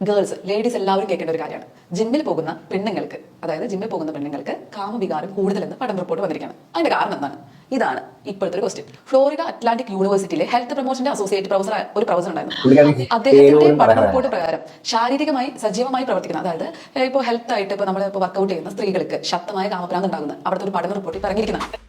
Girls ladies എല്ലാവരും കേൾക്കേണ്ട ഒരു കാര്യമാണ്. ജിമ്മിൽ പോകുന്ന പെണ്ണുങ്ങൾക്ക് അതായത് ജിമ്മിൽ പോകുന്ന പെണ്ണുങ്ങൾക്ക് കാമവികാരം കൂടുതലെന്ന് പഠന റിപ്പോർട്ട് വന്നിരിക്കുകയാണ്. അതിന്റെ കാരണം എന്താണ്? ഇതാണ് ഇപ്പോഴത്തെ ഒരു ക്വസ്റ്റ്യൻ ഫ്ലോറിഡ അറ്റ്ലാന്റിക് യൂണിവേഴ്സിറ്റിയിലെ ഹെൽത്ത് പ്രൊമോഷന്റെ അസോസിയേറ്റ് പ്രൊഫസർ ഒരു പ്രൊഫസർ ഉണ്ടായിരുന്നു. അദ്ദേഹത്തിന്റെ പഠന റിപ്പോർട്ട് പ്രകാരം ശാരീരികമായി സജീവമായി പ്രവർത്തിക്കുന്ന അതായത് ഇപ്പോൾ ഹെൽത്ത് ആയിട്ട് ഇപ്പോൾ നമ്മൾ ഇപ്പോൾ വർക്കൗട്ട് ചെയ്യുന്ന സ്ത്രീകൾക്ക് ശക്തമായ കാമഭ്രാന്ത് ഉണ്ടാകുന്നത് അവിടുത്തെ ഒരു പഠന റിപ്പോർട്ടിൽ പറഞ്ഞിരിക്കുന്നതാണ്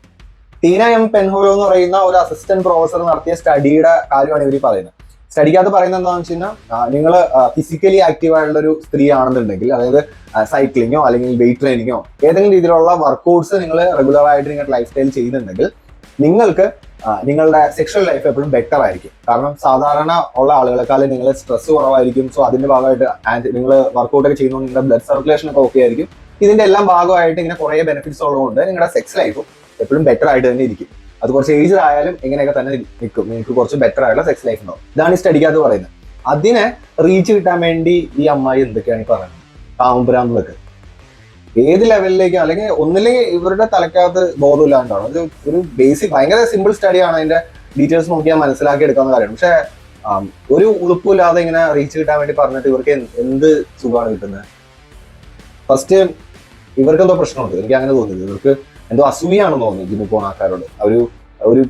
ടീന എം പെൻഹോലോ എന്ന് പറയുന്ന ഒരു അസിസ്റ്റന്റ് പ്രൊഫസർ നടത്തിയ സ്റ്റഡിയുടെ കാര്യമാണ് ഇവർ പറയുന്നത്. സ്റ്റഡിക്കകത്ത് പറയുന്നത് എന്താണെന്ന് വെച്ച് കഴിഞ്ഞാൽ നിങ്ങൾ ഫിസിക്കലി ആക്റ്റീവ് ആയിട്ടുള്ള ഒരു സ്ത്രീ ആണെന്നുണ്ടെങ്കിൽ അതായത് സൈക്ലിങ്ങോ അല്ലെങ്കിൽ വെയിറ്റ് ട്രെയിനിങ്ങോ ഏതെങ്കിലും രീതിയിലുള്ള വർക്കൗട്ട്സ് നിങ്ങൾ റെഗുലർ ആയിട്ട് നിങ്ങളുടെ ലൈഫ് സ്റ്റൈൽ ചെയ്യുന്നുണ്ടെങ്കിൽ നിങ്ങൾക്ക് നിങ്ങളുടെ സെക്ഷൽ ലൈഫ് എപ്പോഴും ബെറ്റർ ആയിരിക്കും. കാരണം സാധാരണ ഉള്ള ആളുകളെക്കാൾ നിങ്ങൾ സ്ട്രെസ് കുറവായിരിക്കും. സോ അതിന്റെ ഭാഗമായിട്ട് നിങ്ങൾ വർക്കൗട്ട് ഒക്കെ ചെയ്യുമ്പോൾ നിങ്ങളുടെ ബ്ലഡ് സർക്കുലേഷൻ ഒക്കെ ഓക്കെ ആയിരിക്കും. ഇതിന്റെ എല്ലാം ഭാഗമായിട്ട് ഇങ്ങനെ കുറേ ബെനിഫിറ്റ്സ് ഉള്ളതുകൊണ്ട് നിങ്ങളുടെ സെക്സ് ലൈഫും എപ്പോഴും ബെറ്റർ ആയിട്ട് തന്നെ ഇരിക്കും. അത് കുറച്ച് ഏജ് ആയാലും ഇങ്ങനെയൊക്കെ തന്നെ നിൽക്കും നിങ്ങൾക്ക് കുറച്ച് ബെറ്റർ ആയിട്ടുള്ള സെക്സ് ലൈഫ് ഉണ്ടാവും. ഇതാണ് ഈ സ്റ്റഡിക്കകത്ത് പറയുന്നത്. അതിനെ റീച്ച് കിട്ടാൻ വേണ്ടി ഈ അമ്മായി എന്തൊക്കെയാണ് ഈ പറയുന്നത്? കാമ്പുരാമ്പളൊക്കെ ഏത് ലെവലിലേക്ക് അല്ലെങ്കിൽ ഒന്നില്ലെങ്കിൽ ഇവരുടെ തലക്കകത്ത് ബോധമില്ലാണ്ടാണ് അത് ഒരു ബേസിക് ഭയങ്കര സിമ്പിൾ സ്റ്റഡിയാണ് അതിന്റെ ഡീറ്റെയിൽസ് നോക്കിയാൽ മനസ്സിലാക്കി എടുക്കാവുന്ന കാര്യമാണ്. പക്ഷെ ഒരു ഉളുപ്പില്ലാതെ ഇങ്ങനെ റീച്ച് കിട്ടാൻ വേണ്ടി പറഞ്ഞിട്ട് ഇവർക്ക് എന്ത് സുഖമാണ് കിട്ടുന്നത്? ഫസ്റ്റ് ഇവർക്ക് എന്തോ പ്രശ്നമുണ്ട്. എനിക്ക് അങ്ങനെ തോന്നുന്നത് ഇവർക്ക് എന്തോ അസൂയാണെന്ന് തോന്നി ജിമ്മിൽ പോണ ആൾക്കാരോട്. ഒരു ഒരു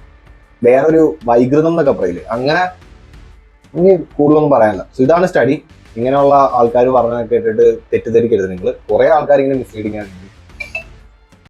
വേറൊരു വൈകൃതം എന്നൊക്കെ പറയില്ലേ. അങ്ങനെ ഇനി കൂടുതലൊന്നും പറയാനില്ല. സോ ഇതാണ് സ്റ്റഡി ഇങ്ങനെയുള്ള ആൾക്കാർ പറഞ്ഞ കേട്ടിട്ട് തെറ്റിദ്ധരിക്കരുത് നിങ്ങൾ കുറെ ആൾക്കാർ ഇങ്ങനെ മിസ്ലീഡിങ് ആണ്.